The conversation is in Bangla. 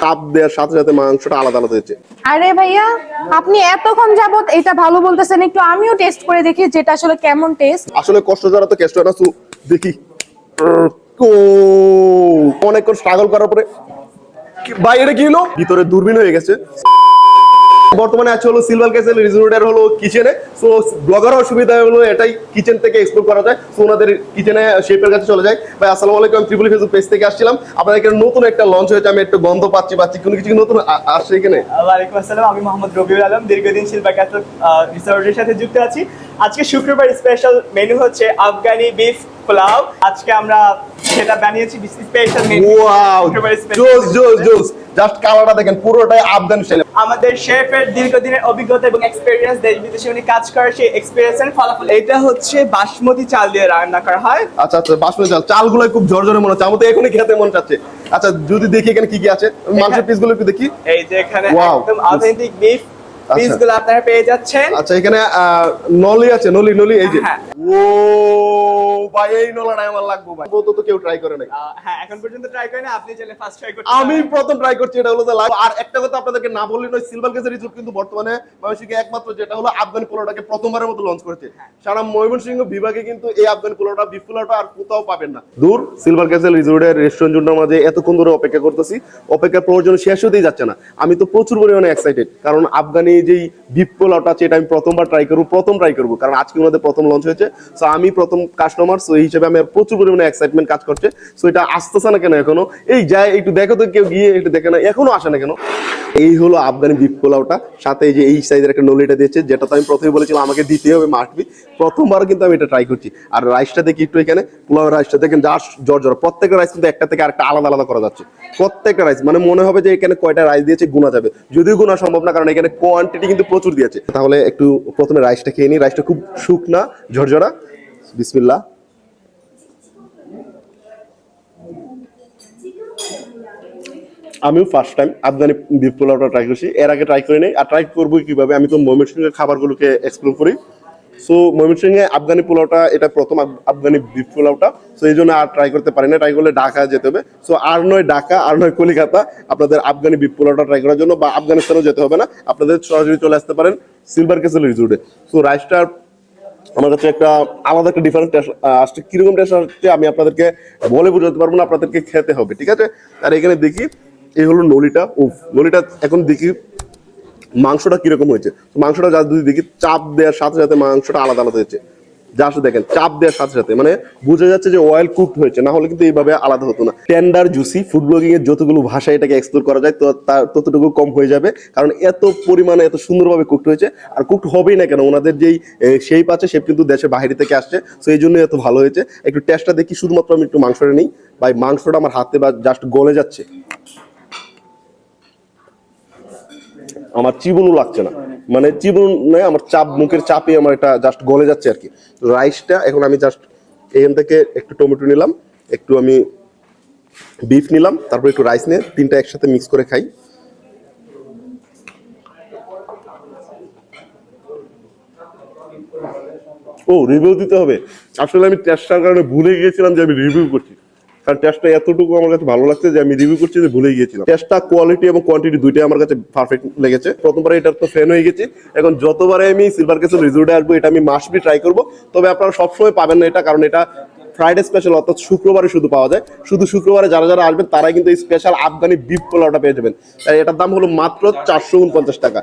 চাপ দেওয়ার সাথে সাথে মাংসটা আলাদা আলাদা হয়েছে। আরে ভাইয়া আপনি এতক্ষণ যাবত এটা ভালো বলতেছেন একটু আমিও টেস্ট করে দেখি যেটা আসলে কেমন টেস্ট আসলে কষ্ট যারা তো কেষ্ট না দেখি। অনেকক্ষণ স্ট্রাগল করার পরে বাইরে ভাই এটা কি হলো? ভিতরে দূরবীন হয়ে গেছে। বর্তমানে আছে হলো সিলভার ক্যাসেল রিজোর্টের হলো কিচেনে সো ব্লগার সুবিধা হলো এটাই কিচেন থেকে এক্সপ্লোর করা যায়। সো ওনাদের কিচেনে শেপের কাছে চলে যায়। ভাই, আসসালামু আলাইকুম আমি ত্রিপুলি ফেসবুক পেজ থেকে আসছিলাম। আপনাদের নতুন একটা লঞ্চ হয়েছে, আমি একটু গন্ধ পাচ্ছি পাচ্ছি। কোনো কিছু নতুন আসছে এখানে? ওয়ালাইকুম আসসালাম, আমি মোহাম্মদ রবিউল আলম, দীর্ঘদিন শিল্পা ক্যাসল রিসোর্টের সাথে যুক্ত আছি। আজকে শুক্রবার স্পেশাল মেনু হচ্ছে আফগানি বিফ পোলাও। আজকে আমরা সেটা বানিয়েছি স্পেশাল ওয়াও জোস জোস জোস জাস্ট কালারটা দেখেন পুরোটাই আফগান স্টাইল আমাদের শেফের দীর্ঘদিনের অভিজ্ঞতা এবং এক্সপিরিয়েন্স দেশ বিদেশে উনি কাজ করার সেই এক্সপিরিয়েন্সের ফলাফল। এটা হচ্ছে বাসমতি চাল দিয়ে রান্না করা হয়। আচ্ছা আচ্ছা বাসমতি চাল। চালগুলো খুব ঝরঝরে মনে হচ্ছে। আমার তো এখনই খেতে মন চাচ্ছে। আচ্ছা যদি দেখি এখানে কি কি আছে? মাংসের পিসগুলো একটু দেখি। এই যে এখানে Wow. একদম অথেন্টিক বিফ আচ্ছা। পিসগুলো আপনারা পেয়ে যাচ্ছেন। আচ্ছা এখানে আহ, নলি আছে নলি নলি এই যে। হ্যাঁ। ও ভাই এই আমার লাগবে ভাই। তো তো কেউ ট্রাই করে নাই। হ্যাঁ এখন পর্যন্ত ট্রাই করেন আপনি চাইলে ফার্স্ট ট্রাই করতে আমি প্রথম ট্রাই করছি এটা হলো যে আর একটা কথা আপনাদেরকে না বললে নয় সিলভার কিন্তু বর্তমানে ময়মনসিংহে একমাত্র যেটা হলো আফগানি পোলাওটাকে প্রথমবারের মতো লঞ্চ করেছে। সারা ময়মনসিংহ বিভাগে কিন্তু এই আফগানি পোলাওটা বিফ পোলাওটা আর কোথাও পাবেন না। দূর সিলভার রেস্টুরেন্ট মাঝে এতক্ষণ ধরে অপেক্ষা করতেছি। অপেক্ষার প্রয়োজন শেষ হতেই যাচ্ছে না। আমি তো প্রচুর পরিমাণে এক্সাইটেড কারণ আফগানি যেই বিফ পোলাওটা আছে এটা আমি প্রথমবার ট্রাই করব প্রথম ট্রাই করব কারণ আজকে ওনাদের প্রথম লঞ্চ হয়েছে। সো আমি প্রথম কাস্টমার সো এই হিসেবে আমি প্রচুর পরিমাণে এক্সাইটমেন্ট কাজ করছে। সো এটা আসতেছে না কেন এখনও? এই যায়, একটু দেখো তো কেউ গিয়ে, একটু দেখে না এখনও আসে না কেন? এই হলো আফগানি বিফ পোলাওটা। সাথে এই যে এই সাইজের একটা নলিটা দিয়েছে, যেটা তো আমি প্রথমে বলেছিলাম, আমাকে দিতে হবে মাস্টবি প্রথমবার কিন্তু আমি এটা ট্রাই করছি। আর রাইসটা দেখি একটু এখানে পোলাওয়ের রাইসটা দেখেন যা জর জর। প্রত্যেকটা রাইস কিন্তু একটা থেকে আরেকটা আলাদা আলাদা করা যাচ্ছে। প্রত্যেকটা রাইস মানে মনে হবে যে এখানে কয়টা রাইস দিয়েছে গুণা যাবে। যদিও গুণা সম্ভব না, কারণ এখানে কোয়ান্টিটি কিন্তু প্রচুর দিয়েছে। তাহলে একটু প্রথমে রাইসটা খেয়ে নিই। রাইসটা খুব শুকনা, ঝরঝরা। বিসমিল্লাহ। আমিও ফার্স্ট টাইম আফগানি বিফ পোলাওটা ট্রাই করছি। এর আগে ট্রাই করি নাই আর ট্রাই করব কীভাবে? আমি তো ময়মনসিংহের খাবারগুলোকে এক্সপ্লোর করি। সো ময়মনসিংহে আফগানি পোলাওটা, এটা প্রথম আফগানি বিফ পোলাওটা। সো এই জন্য আর ট্রাই করতে পারি না। ট্রাই করলে ঢাকা যেতে হবে। সো আর নয় ঢাকা, আর নয় কলিকাতা। আপনাদের আফগানি বিফ পোলাওটা ট্রাই করার জন্য বা আফগানিস্তানেও যেতে হবে না। আপনাদের সরাসরি চলে আসতে পারেন সিলভার কেসেল রিজোর্টে সো রাইসটার আমার কাছে একটা আলাদা একটা ডিফারেন্ট টেস্ট আসছে। কীরকম টেস্ট আসছে আমি আপনাদেরকে বলে বোঝাতে পারব না। আপনাদেরকে খেতে হবে, ঠিক আছে? আর এখানে দেখি এই হলো নলিটা। উফ, নলিটা এখন দেখি মাংসটা কীরকম হয়েছে। মাংসটা যা যদি দেখি, চাপ দেওয়ার সাথে সাথে মাংসটা আলাদা আলাদা হয়েছে। জাস্ট দেখেন, চাপ দেওয়ার সাথে সাথে মানে বোঝা যাচ্ছে যে অয়েল কুকড হয়েছে, না হলে কিন্তু এইভাবে আলাদা হতো না। টেন্ডার জুসি ফুড ব্লগিং এর যতগুলো ভাষা এটাকে এক্সপ্লোর করা যায়, তো তার ততটুকু কম হয়ে যাবে। কারণ এত পরিমাণে, এত সুন্দরভাবে কুকড হয়েছে, আর কুকড হবেই না কেন? ওনাদের যেই শেপ আছে শেপ কিন্তু দেশের বাইরে থেকে আসছে, তো এই জন্য এত ভালো হয়েছে। একটু টেস্টটা দেখি, শুধুমাত্র আমি একটু মাংসটা নিই। ভাই, মাংসটা আমার হাতে বা জাস্ট গলে যাচ্ছে। আমার চিবনও লাগছে না। মানে চিবন নয়, আমার চাপ, মুখের চাপে আমার এটা জাস্ট গলে যাচ্ছে আর কি। রাইসটা এখন আমি জাস্ট এখান থেকে একটু টমেটো নিলাম, একটু আমি বিফ নিলাম, তারপর একটু রাইস নিয়ে তিনটা একসাথে মিক্স করে খাই। ও রিভিউ দিতে হবে। আসলে আমি টেস্টটার কারণে ভুলে গিয়েছিলাম যে আমি রিভিউ করছি। কারণ টেস্টটা এতটুকু আমার কাছে ভালো লাগছে যে আমি রিভিউ করছি যে ভুলে গিয়েছিলাম। টেস্টটা কোয়ালিটি এবং কোয়ান্টিটি দুইটাই আমার কাছে পারফেক্ট লেগেছে। প্রথমবার এটার তো ফ্যান হয়ে গেছি। এখন যতবারে আমি সিলভার কেসের আসব, এটা আমি মাস্ট ট্রাই করব। তবে আপনারা সবসময় পাবেন না এটা, কারণ এটা ফ্রাইডে স্পেশাল অর্থাৎ শুক্রবারে শুধু পাওয়া যায়। শুধু শুক্রবারে যারা যারা আসবেন, তারাই কিন্তু এই স্পেশাল আফগানি বিফ পোলাওটা পেয়ে যাবেন। এটার দাম হলো মাত্র চারশো উনপঞ্চাশ টাকা।